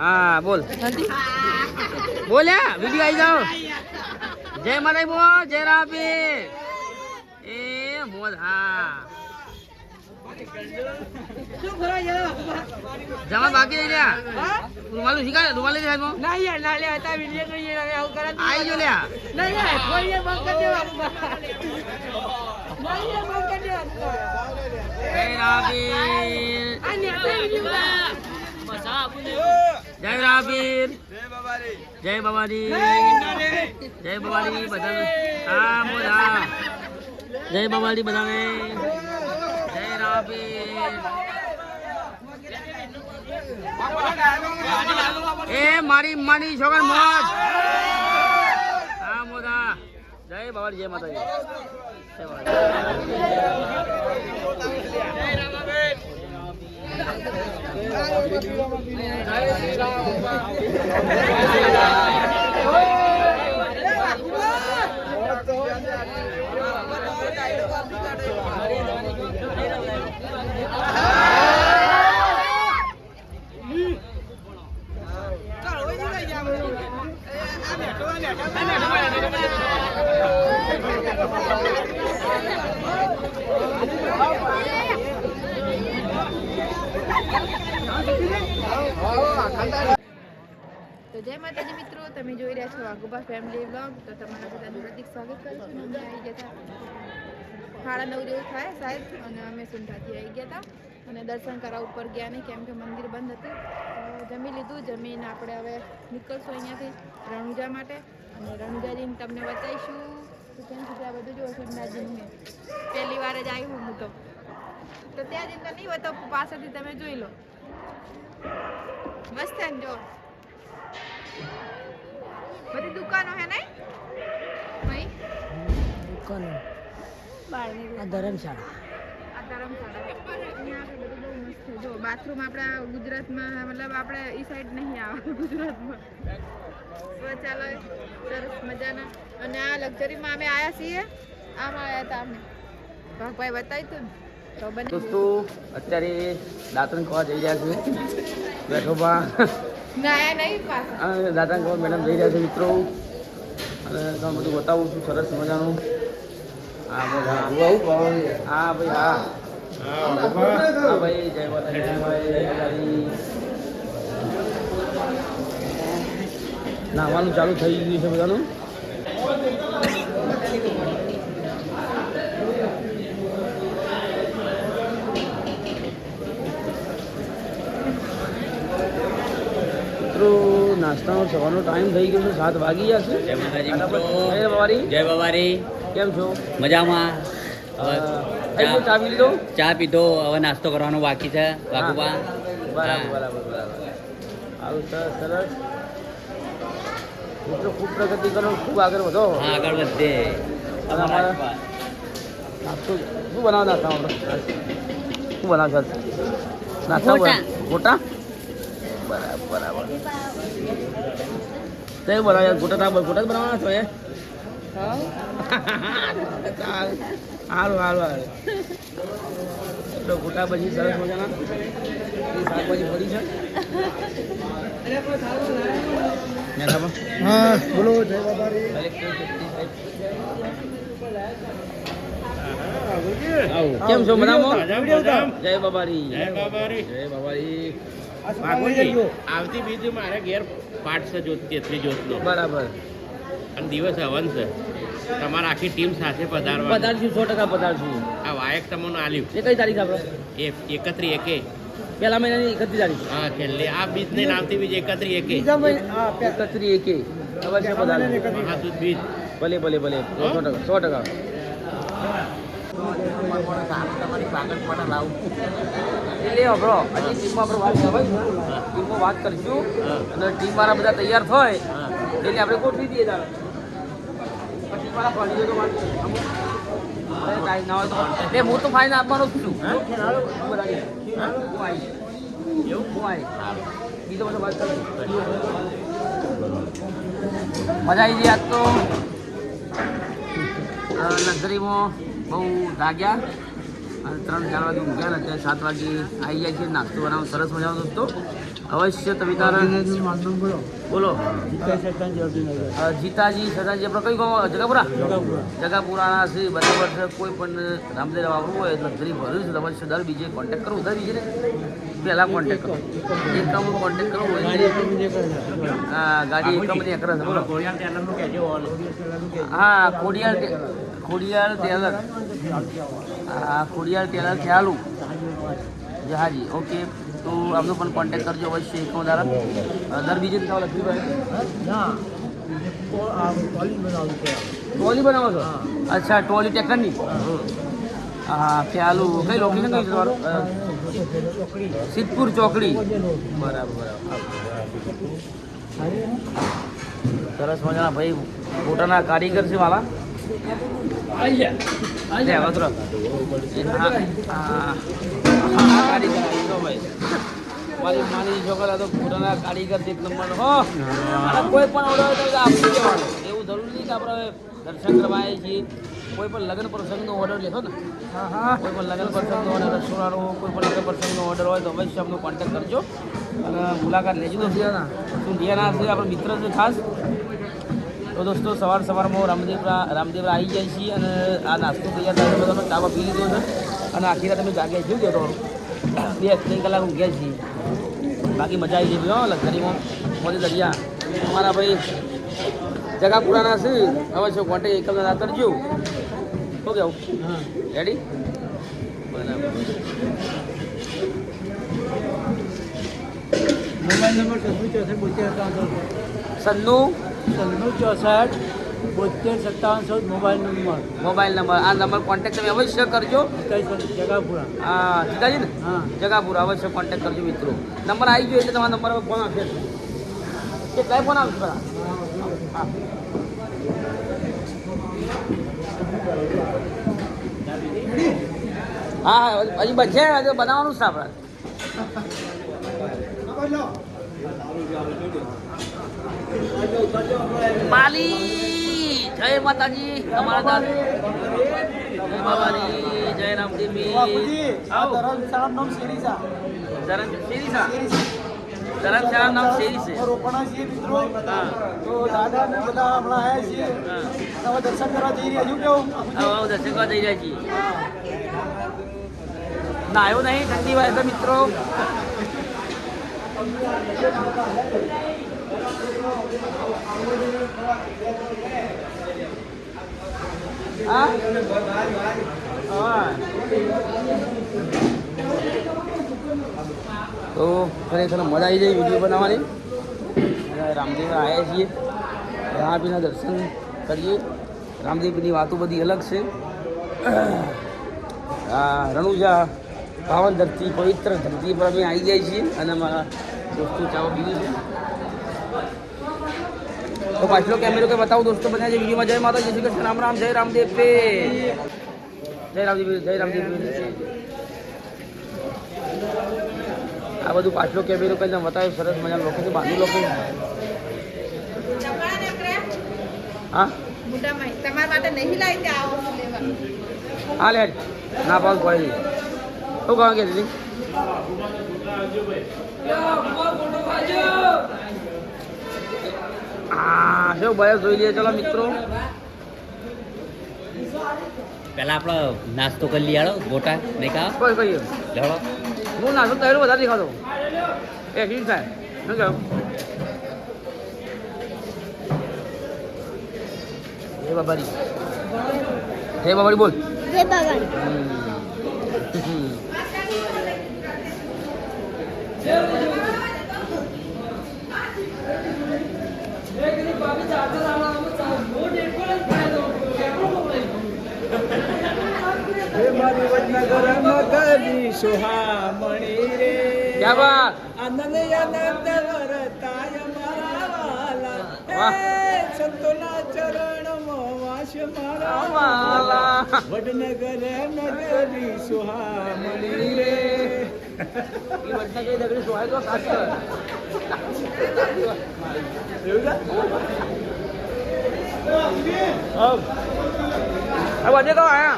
હા બોલ. બોલ્યા વીડિયો આવી જાઓ. જય માતા બો જય રાબી એ મોજ હા. જમા બાકી રહી લ્યા રૂમાલ શીખા રૂમાલ લઈ જાય ના યાર ના લે હતા વિડિયો જોઈએ હવે આવું કરે આઈ જો લ્યા. ના યાર કોઈ એ બંધ કરી દેવાનું ના યાર બંધ કરી દેવાનું જય રાબીર આ ને આપણે વિડિયો જય રાબીર જય ભવાની. જય ભવાની. બધાને. હા બધા જય ભવાની બધાને. જય રાબીર એ મારી માની છોકર મોજ. હા મોદા જય ભવાની જય માતાજી. જય બાબાજી તો જય માતાજી મિત્રો, તમે જોઈ રહ્યા છો વાઘુબા ફેમિલી બ્લોગ તો તમારા બધાનું હાર્દિક સ્વાગત કરું છું. અમે આવી ગયા હતા. સાડા નવ જેવું થાય સાહેબ, અને અમે સુંઢાથી આવી ગયા હતા. અને દર્શન કરવા ઉપર ગયા નહીં, કેમ કે મંદિર બંધ હતું. જમી લીધું, જમીને આપણે હવે નીકળશું અહીંયાથી રણુજા માટે. અને રણુજાજીને તમને બતાવીશું તો કેમ છે આ બધું. જો સુંઢાજીને પહેલી વાર જ આવી હું તો. તો ત્યાં જઈને તો નહીં તો પાછળથી તમે જોઈ લો. મસ્ત જો. બધી દુકાનો હે નહીં? ભાઈ આ ધર્મશાળા. આ ધર્મશાળા. અહીંયા આગળ બહુ મસ્ત જો બાથરૂમ આપણા ગુજરાતમાં મતલબ આપણે એ સાઈડ નહીં આવે ગુજરાતમાં. શૌચાલય સરસ મજાના. અને આ લક્ઝરીમાં અમે આવ્યા છીએ. આમાં આવ્યા હતા અમે. ભાગભાઈ બતાવ્યું હતું તો દોસ્તો અત્યારે દાંતણ ખાવા જઈ રહ્યા છે બેઠો બા. ના આયા નહીં પાછા દાંતણ ખાવા મેડમ જઈ રહ્યા છે મિત્રો. અને તમને બધું બતાવું છું, સરસ મજાનું. હા બધા હા. ભાઈ, હા. હા, ભાઈ, જય નાહવાનું ચાલુ થઈ ગયું છે બધાનું મિત્રો નાસ્તાનો સવારનો ટાઈમ થઈ ગયો છે સાત વાગી ગયા છે. જય માતાજી જય બાવારી જય બાવારી કેમ છો? મજામાં. ચા પી લીધો? ચા પીધો. હવે નાસ્તો કરવાનો બાકી છે. વાઘુબા. બરાબર બરાબર બરાબર. સારું સરસ. મિત્રો ખૂબ પ્રગતિ કરો ખૂબ આગળ વધો. હા આગળ વધે અમારા નાસ્તો શું બનાવો નાસ્તા આપણે? શું બનાવશો? નાસ્તા ગોટા. બરાબર બરાબર. તે બનાવ્યા ગોટા તા ગોટા જ બનાવવાના છો એ સારું સારું સારું. તો ગોટા પછી સરસ મજાના? એ શાકભાજી પડી છે? હા બોલો જય આવો. કેમ છો મજામાં. જય બાબારી જય બાબારી. જય બાબારી વાઘોજી, આવતી બીજું મારે ઘેર પાઠ છે જોત તેત્રી જોતનો બરાબર. અને દિવસ હવન છે. તમારે આખી ટીમ સાથે પધારવા પધારશું સો ટકા પધારશું. આ વાયક તમને આલ્યું. એ કઈ તારીખ આપણે? એ એકત્રી એકે. પહેલા મહિનાની એકત્રીસ તારીખ. હા છેલ્લે આ બીજ ને નામથી બીજ એકત્રી એકે. એકત્રી એકે અવશ્ય પધારશું મહાસુદ બીજ. ભલે ભલે ભલે. સો ટકા સો ટકા. એટલે બ્રો હજી ટીમમાં આપણે વાત કરવાની ટીમમાં વાત કરીશું. અને ટીમ મારા બધા તૈયાર થાય એટલે આપણે ગોઠવી દઈએ તારે. પછી મારા ભણી તો વાત કાંઈ ના હોય તો બે હું તો ફાઇન આપવાનો જ છું. બીજો બધો વાત કરીશું મજા આવી ગઈ આજ તો. લક્ઝરીમાં બહુ જાગ્યા. અને ત્રણ ચાર વાગે ઊંઘ્યા ને અત્યારે સાત વાગે આવી જાય છે નાસ્તો બનાવવાનો સરસ મજાનો દોસ્તો અવશ્ય તમે તારા બોલો. જીતાજી સદાજી આપણે કઈ ગામ જગાપુરા? જગાપુરાના છે બરાબર છે કોઈ પણ રામદેવ વાપરવું હોય ગરીબ ભર્યું છે. તમારે દર બીજે કોન્ટેક્ટ કરવું દર બીજે પહેલાં કોન્ટેક્ટ કરો. એકમ કોન્ટેક્ટ કરો. હા ગાડી એકમની અકરસ છે, બોલો. હા ખોડિયાર ખોડિયાર ટેલર હા ખોડિયાર ટેલર ખ્યાલું. જહાજી ઓકે. તો આમનો પણ કોન્ટેક્ટ કરજો અવશ્ય એકમ દ્વારા દર બીજે તમારે લખી ભાઈ ટોલી બનાવો છો. અચ્છા ટોલી ટેકરની? હા. ખ્યાલ. કઈ લોકેશન કઈ છે તમારું? સિદ્ધપુર ચોકડી. બરાબર બરાબર. સરસ મજાના ભાઈ પોતાના કારીગર છે મારા લે, વતરો. હા, હા. હા, કારીગર એક નંબર હો. કોઈ પણ ઓર્ડર એવું જરૂરી નહીં કે આપણે દર્શન કરવા આવીએ છીએ. કોઈ પણ લગ્ન પ્રસંગનો ઓર્ડર લેશો ને? કોઈ પણ લગ્ન પ્રસંગનો ઓર્ડર રસોડાનો કોઈ પણ લગ્ન પ્રસંગનો ઓર્ડર હોય તો અવશ્ય અમને કોન્ટેક્ટ કરજો. અને મુલાકાત લેજો તો સુંઢિયાના છે? આપણો મિત્ર છે ખાસ. તો દોસ્તો સવાર સવારમાં રામદેવરા રામદેવરા આવી જાય છીએ અને આ નાસ્તો તૈયાર થાય બધાનો ચાવા પી લીધો છે. અને આખી રાત અમે જાગ્યા છીએ ગયો બે ત્રણ કલાક ઊંઘ્યા છીએ. બાકી મજા આવી જઈ ગયો લક્ઝરીમાં. મોદી દરિયા. અમારા ભાઈ અવશ્ય કોન્ટેક એકમ ના કરજો. શું કેવું? રેડી બરાબર. મોબાઈલ નંબર સત્તર ચોસઠ બોતેર સત્તાવન સન્નું સત્તર ચોસઠ બોતેર સત્તાવન ચૌદ મોબાઈલ નંબર. મોબાઈલ નંબર આ નંબર કોન્ટેક્ટ તમે અવશ્ય કરજો. જગાપુરા હા સીતાજી ને હા. જગાપુરા અવશ્ય કોન્ટેક્ટ કરજો મિત્રો. નંબર આવી ગયો એટલે તમારા નંબર પર ફોન આવશે. કે કઈ ફોન આવશે? હા હજી બચે હજી બનાવવાનું છે આપણે. માલી જય માતાજી અમારા દાદ. જય રામદેવી શેરીસા ધરમશાળા નામ શેરી છે. રોપણા છીએ મિત્રો. તો દાદા ને બધા હમણાં આવ્યા છીએ. હવે દર્શન કરવા જઈ રહ્યા છું કેવું? આવો દર્શન કરવા જઈ રહ્યા છીએ. ના આવ્યો નહીં ઠંડી વાય તો મિત્રો. હા? હા. તો ખરેખર મજા આવી જાય વીડિયો બનાવવાની. રામદેવ આવ્યા છીએ. રામાપીના દર્શન કરીએ. રામદેવની વાતો બધી અલગ છે. રણુજા પાવન ધરતી પવિત્ર ધરતી પર અમે આવી જાય છીએ. અને અમારા દોસ્તો ચાવા બીજું છે તો પાછલો કેમેરો કે બતાવું દોસ્તો બધા જે વિડીયોમાં. જય માતા જય શ્રી કૃષ્ણ. રામ રામ, જય રામદેવ પે. જય રામદેવ જય રામદેવ. આ બધું પાછલો કેમેરો કરીને બતાવ્યું સરસ મજાનું લોકેશન બાંધી લોકો હા? હા લે ના પાસ ભાઈ શું કહો કે દીદી? હા શું ભાઈ જોઈ લઈએ ચલો મિત્રો. પહેલા આપણો નાસ્તો કરી લઈએ હાલો ગોટા નહીં કા કોઈ ના શું હું તૈયાર વધારે ખાતો એ ઠીક થાય. શું કહ્યું હે બાબારી હે બાબારી બોલ. હે મારી વડનગર નગરી સુહામણી રે ક્યાં બાત આનંદ આનંદ વરતાય મારા વાલા વાહ. હે સંતોના ચરણમાં વાસ મારા વાલા. વડનગર નગરી સુહામણી રે એ બધા કઈ દગડી સોહાય તો ખાસ કર. એવું છે अब अब अजय कहाँ आया